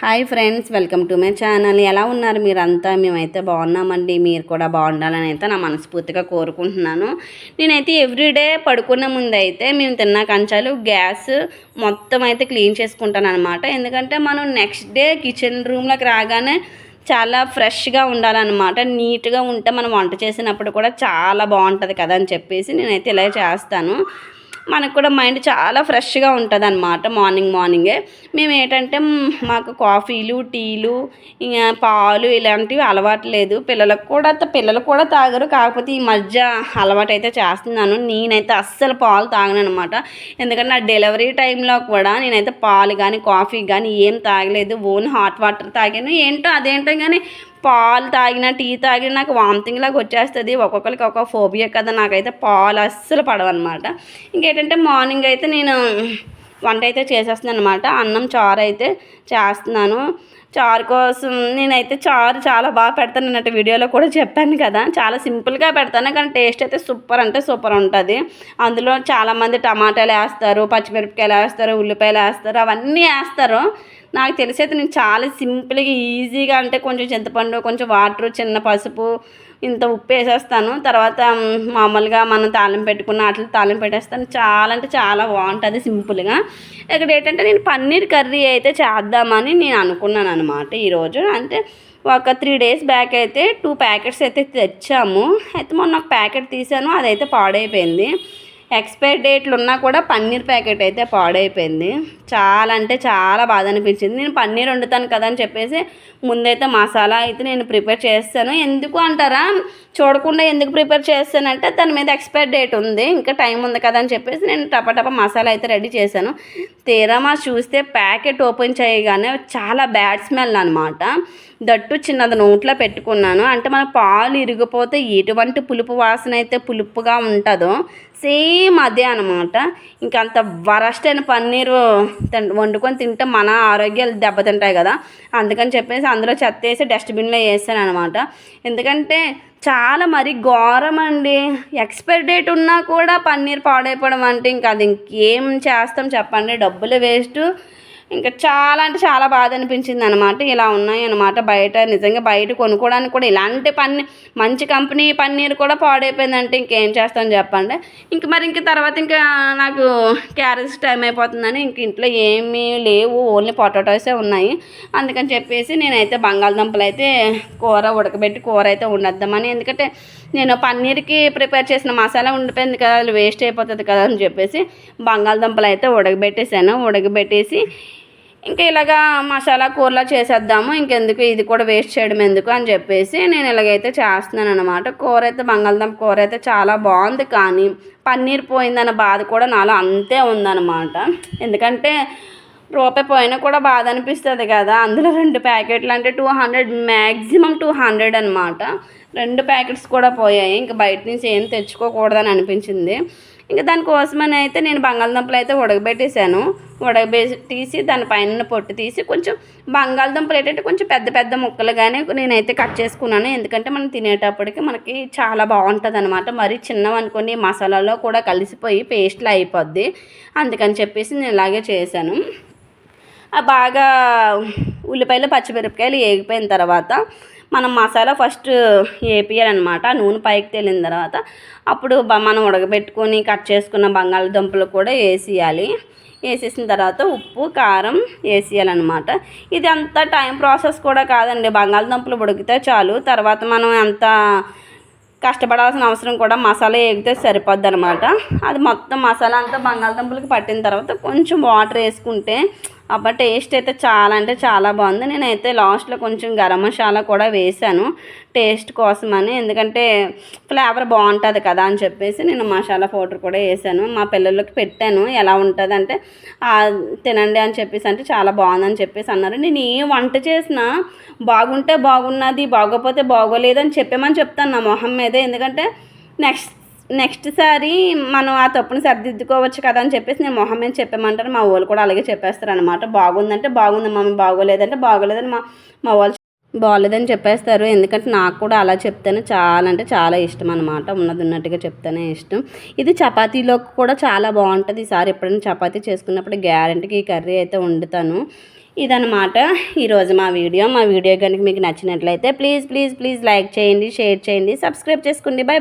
Hi friends welcome to my channel. ఎలా ఉన్నారు మీరంతా? మేమైతే బాగున్నామండి. మీరు కూడా బాగుండాలని అయితే నా మనస్ఫూర్తిగా కోరుకుంటున్నాను. నేనైతే ఎవ్రీడే పడుకున్న ముందు అయితే మేము తిన్న కంచాలు గ్యాస్ మొత్తం అయితే క్లీన్ చేసుకుంటాను అనమాట ఎందుకంటే మనం నెక్స్ట్ డే కిచెన్ రూమ్లోకి రాగానే చాలా ఫ్రెష్గా ఉండాలన్నమాట. నీట్గా ఉంటే మనం వంట చేసినప్పుడు కూడా చాలా బాగుంటుంది కదా అని చెప్పేసి నేనైతే ఇలా చేస్తాను. మనకు కూడా మైండ్ చాలా ఫ్రెష్గా ఉంటుంది అనమాట మార్నింగ్ మార్నింగే. మేము ఏంటంటే మాకు కాఫీలు టీలు ఇంకా పాలు ఇలాంటివి అలవాటు లేదు. పిల్లలకు కూడా పిల్లలు కూడా తాగరు. కాకపోతే ఈ మధ్య అలవాటు అయితే చేస్తున్నాను. నేనైతే అస్సలు పాలు తాగను అనమాట ఎందుకంటే నా డెలివరీ టైంలో కూడా నేనైతే పాలు కానీ కాఫీ కానీ ఏం తాగలేదు. ఓన్ హాట్ వాటర్ తాగాను. ఏంటో అదేంటో కానీ పాలు తాగినా టీ తాగినా నాకు వామిటింగ్ లాగా వచ్చేస్తుంది. ఒక్కొక్కరికి ఒక్కొక్క ఫోబియా కదా నాకైతే పాలు అస్సలు పడవన్నమాట. ఇంకేంటంటే మార్నింగ్ అయితే నేను వంట అయితే చేసేస్తున్నాను అనమాట అన్నం చారు అయితే చేస్తున్నాను. చారు కోసం నేనైతే చారు చాలా బాగా పెడతాను అన్నట్టు వీడియోలో కూడా చెప్పాను కదా. చాలా సింపుల్గా పెడతాను కానీ టేస్ట్ అయితే సూపర్ అంటే సూపర్ ఉంటుంది. అందులో చాలామంది టమాటాలు వేస్తారు పచ్చిమిరపకాయలు వేస్తారు ఉల్లిపాయలు వేస్తారు అవన్నీ వేస్తారు. నాకు తెలిసైతే నేను చాలా సింపుల్గా ఈజీగా అంటే కొంచెం చింతపండు కొంచెం వాటర్ చిన్న పసుపు ఇంత ఉప్పు వేసేస్తాను. తర్వాత మామూలుగా మనం తాళం పెట్టుకున్న అట్లా తాళం పెట్టేస్తాను. చాలా అంటే చాలా బాగుంటుంది సింపుల్గా. ఇక్కడ ఏంటంటే నేను పన్నీర్ కర్రీ అయితే చేద్దామని నేను అనుకున్నాను అనమాట ఈరోజు. అంటే ఒక త్రీ డేస్ బ్యాక్ అయితే టూ ప్యాకెట్స్ అయితే తెచ్చాము. అయితే మొన్న ఒక ప్యాకెట్ తీసాను అదైతే పాడైపోయింది. ఎక్స్పైర్ డేట్లు ఉన్నా కూడా పన్నీర్ ప్యాకెట్ అయితే పాడైపోయింది. చాలా అంటే చాలా బాధ అనిపించింది నేను పన్నీర్ వండుతాను కదా అని చెప్పేసి ముందైతే మసాలా అయితే నేను ప్రిపేర్ చేస్తాను. ఎందుకు అంటారా? చూడకుండా ఎందుకు ప్రిపేర్ చేస్తానంటే దాని మీద ఎక్స్పైర్ డేట్ ఉంది. ఇంకా టైం ఉంది కదా అని చెప్పేసి నేను టపటప మసాలా అయితే రెడీ చేశాను. తీరా మా చూస్తే ప్యాకెట్ ఓపెన్ చేయగానే చాలా బ్యాడ్ స్మెల్ అనమాట దట్టు చిన్నది నోట్లో పెట్టుకున్నాను. అంటే మన పాలు ఇరిగిపోతే ఎటువంటి పులుపు వాసన అయితే పులుపుగా ఉంటుందో సేమ్ అదే అనమాట ఇంకంత అంత వరస్ట్ అయిన పన్నీరు వండుకొని తింటే మన ఆరోగ్యాలు దెబ్బతింటాయి కదా. అందుకని చెప్పేసి అందులో చెత్త వేసి డస్ట్బిన్లో వేసాను అనమాట ఎందుకంటే చాలా మరి ఘోరం అండి ఎక్స్పైర్ డేట్ ఉన్నా కూడా పన్నీర్ పాడైపోవడం అంటే ఇంకా అది ఇంకేం చేస్తాం చెప్పండి. డబ్బులు వేస్ట్ ఇంకా చాలా అంటే చాలా బాధ అనిపించింది అనమాట ఇలా ఉన్నాయి అనమాట బయట నిజంగా బయట కొనుక్కోవడానికి కూడా ఇలాంటి పన్నీ మంచి కంపెనీ పన్నీర్ కూడా పాడైపోయిందంటే ఇంకేం చేస్తాం చెప్పండి. ఇంక మరి ఇంక తర్వాత ఇంకా నాకు క్యారెట్స్ టైం అయిపోతుందని ఇంక ఇంట్లో ఏమీ లేవు. ఓన్లీ పొటాటోసే ఉన్నాయి. అందుకని చెప్పేసి నేనైతే బంగాళదుంపలు అయితే కూర ఉడకబెట్టి కూర అయితే వండేద్దామని. ఎందుకంటే నేను పన్నీర్కి ప్రిపేర్ చేసిన మసాలా ఉండిపోయింది కదా అది వేస్ట్ అయిపోతుంది కదా అని చెప్పేసి బంగాళదుంపలు అయితే ఉడకబెట్టేసాను ఉడకబెట్టేసి ఇంకా ఇలాగా మసాలా కూరలా చేసేద్దాము ఇంకెందుకు ఇది కూడా వేస్ట్ చేయడం ఎందుకు అని చెప్పేసి నేను ఇలాగైతే చేస్తున్నాను అనమాట కూర అయితే బంగాళదుంప కూర అయితే చాలా బాగుంది కానీ పన్నీర్ పోయిందన్న బాధ కూడా నాలో అంతే ఉందన్నమాట. ఎందుకంటే రూపాయి పోయినా కూడా బాధ అనిపిస్తుంది కదా. అందులో రెండు ప్యాకెట్లు అంటే two hundred maximum two hundred అనమాట రెండు ప్యాకెట్స్ కూడా పోయాయి. ఇంకా బయట నుంచి ఏం తెచ్చుకోకూడదని అనిపించింది. ఇంకా దానికోసమని అయితే నేను బంగాళదుంపలు అయితే ఉడకబెట్టేశాను. ఉడకబెట్టేసి దానిపైన పొట్టు తీసి కొంచెం బంగాళదుంపలు ఏంటంటే కొంచెం పెద్ద పెద్ద ముక్కలుగానే నేనైతే కట్ చేసుకున్నాను. ఎందుకంటే మనం తినేటప్పటికి మనకి చాలా బాగుంటుంది అనమాట మరి చిన్నవి అనుకోని మసాలాలో కూడా కలిసిపోయి పేస్ట్లో అయిపోద్ది. అందుకని చెప్పేసి నేను ఇలాగే చేశాను. ఆ బాగా ఉల్లిపాయలు పచ్చిమిరపకాయలు వేగిపోయిన తర్వాత మనం మసాలా ఫస్ట్ వేపియాలన్నమాట ఆ నూనె పైకి తేలిన తర్వాత అప్పుడు మనం ఉడకబెట్టుకొని కట్ చేసుకున్న బంగాళదుంపలు కూడా వేసేయాలి వేసేసిన తర్వాత ఉప్పు కారం వేసేయాలన్నమాట ఇది అంత టైం ప్రాసెస్ కూడా కాదండి. బంగాళదుంపలు ఉడికితే చాలు. తర్వాత మనం ఎంత కష్టపడాల్సిన అవసరం కూడా మసాలా వేగితే సరిపోద్ది అనమాట అది మొత్తం మసాలా అంతా బంగాళదుంపలకి పట్టిన తర్వాత కొంచెం వాటర్ వేసుకుంటే అబ్బా టేస్ట్ అయితే చాలా అంటే చాలా బాగుంది. నేనైతే లాస్ట్లో కొంచెం గరం మసాలా కూడా వేసాను టేస్ట్ కోసమని. ఎందుకంటే ఫ్లేవర్ బాగుంటుంది కదా అని చెప్పేసి నేను మసాలా పౌడర్ కూడా వేసాను మా పిల్లలకి పెట్టాను. ఎలా ఉంటుంది అంటే తినండి అని చెప్పేసి అంటే చాలా బాగుందని చెప్పేసి అన్నారు. నేను ఏ వంట చేసినా బాగుంటే బాగున్నది బాగోపోతే బాగోలేదు అని చెప్తాను నా మొహం మీదే. ఎందుకంటే నెక్స్ట్ నెక్స్ట్ సారి మనం ఆ తప్పుని సరిదిద్దుకోవచ్చు కదా అని చెప్పేసి నేను మొహం మీద చెప్పామంటారు మా వాళ్ళు కూడా అలాగే చెప్పేస్తారు అనమాట బాగుందంటే బాగుంది మమ్మీ బాగోలేదంటే బాగోలేదని మా మా వాళ్ళు బాగోలేదని చెప్పేస్తారు. ఎందుకంటే నాకు కూడా అలా చెప్తేనే చాలా అంటే చాలా ఇష్టం అనమాట ఉన్నది ఉన్నట్టుగా చెప్తేనే ఇష్టం. ఇది చపాతీలో కూడా చాలా బాగుంటుంది. ఈసారి ఎప్పుడైనా చపాతీ చేసుకున్నప్పుడు గ్యారెంటీకి ఈ కర్రీ అయితే వండుతాను. ఇదనమాట ఈరోజు మా వీడియో. మా వీడియో కనుక మీకు నచ్చినట్లయితే ప్లీజ్ ప్లీజ్ ప్లీజ్ లైక్ చేయండి షేర్ చేయండి సబ్స్క్రైబ్ చేసుకోండి. బై